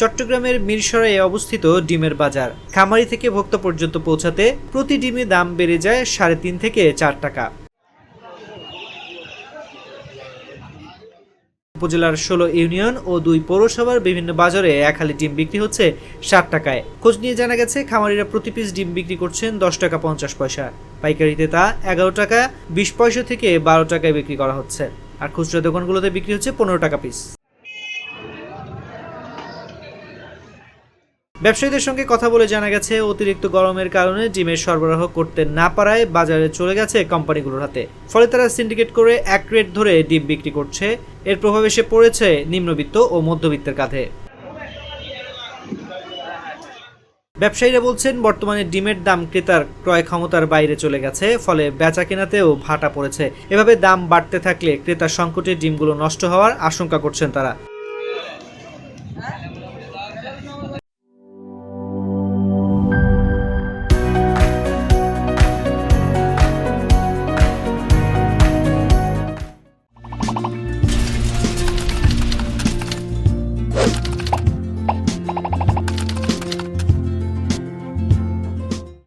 চট্টগ্রামের মিরসরাইয়ে অবস্থিত ডিমের বাজার। খামারি থেকে ভোক্তা পর্যন্ত পৌঁছাতে প্রতি ডিমে দাম বেড়ে যায় সাড়ে তিন থেকে চার টাকা। উপজেলার ষোলো ইউনিয়ন ও দুই পৌরসভার বিভিন্ন বাজারে এক হালি ডিম বিক্রি হচ্ছে ষাট টাকায়। খোঁজ নিয়ে জানা গেছে, খামারিরা প্রতি পিস ডিম বিক্রি করছেন দশ টাকা পঞ্চাশ পয়সা। পাইকারিতে তা এগারো টাকা, বিশ পয়সা থেকে বারো টাকায় বিক্রি করা হচ্ছে। আর খুচরা দোকানগুলোতে বিক্রি হচ্ছে পনেরো টাকা পিস। ব্যবসায়ীদের সঙ্গে কথা বলে জানা গেছে, অতিরিক্ত গরমের কারণে ডিমের সরবরাহ করতে না পারায় বাজারে চলে গেছে কোম্পানিগুলোর হাতে। ফলে তারা সিন্ডিকেট করে এক রেট ধরে ডিম বিক্রি করছে। এর প্রভাব এসে পড়েছে নিম্নবিত্ত ও মধ্যবিত্তের কাঁধে। ব্যবসায়ীরা বলছেন, বর্তমানে ডিমের দাম ক্রেতার ক্রয় ক্ষমতার বাইরে চলে গেছে, ফলে বেচা কেনাতেও ভাটা পড়েছে। এভাবে দাম বাড়তে থাকলে ক্রেতার সংকটে ডিমগুলো নষ্ট হওয়ার আশঙ্কা করছেন তারা।